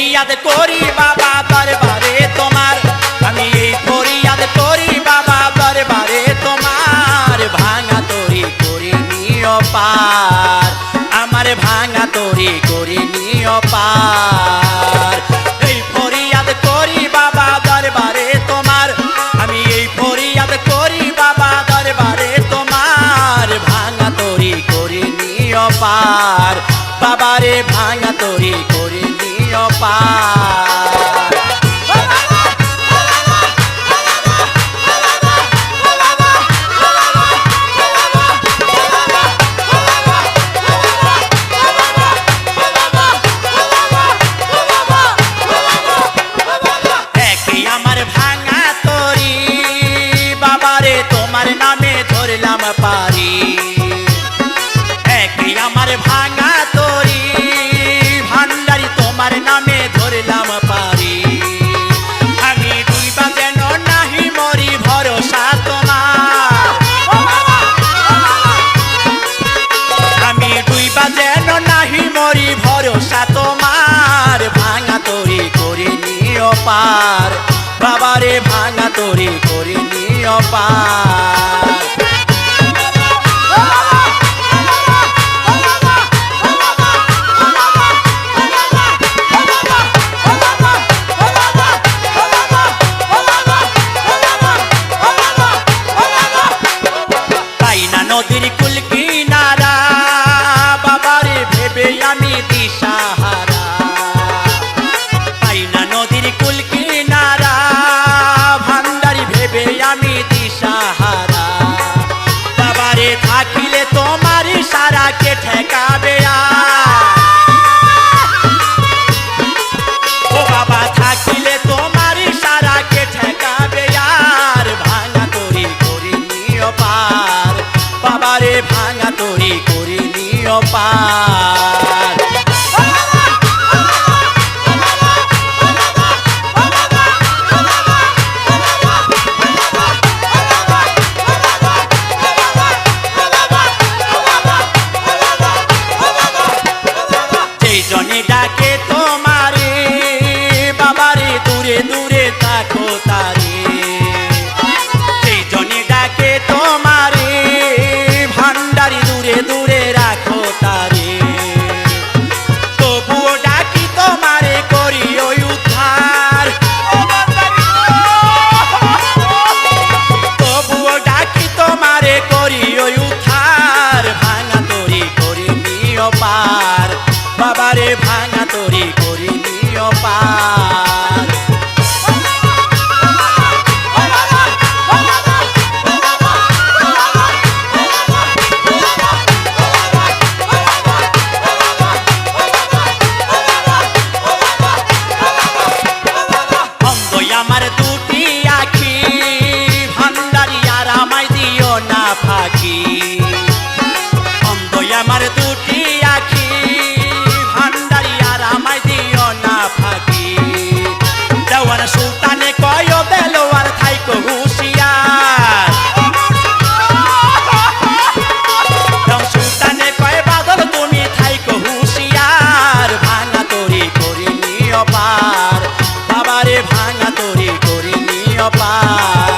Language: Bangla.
ফরিয়াদ করি বাবা দরবারে তোমার। আমি এই ফরিয়াদ করি বাবা দরবারে তোমার। ভাঙা তরি করে নিও পার। আমার ভাঙা তরি করে নিও পার। এই ফরিয়াদ করি বাবা দরবারে তোমার। আমি এই ফরিয়াদ করি বাবা দরবারে তোমার। ভাঙা তরি করে নিও পার। বাবারে ভাঙা তরি করে নিও পার আমি দুইবা যেন নাহি মরি, ভরসা তোমার। ভাঙা তরি করে নিও পার। বাবারে, ভাঙা তরি করে নিও পার। নদীর পার। ডাকে তোমারে blah.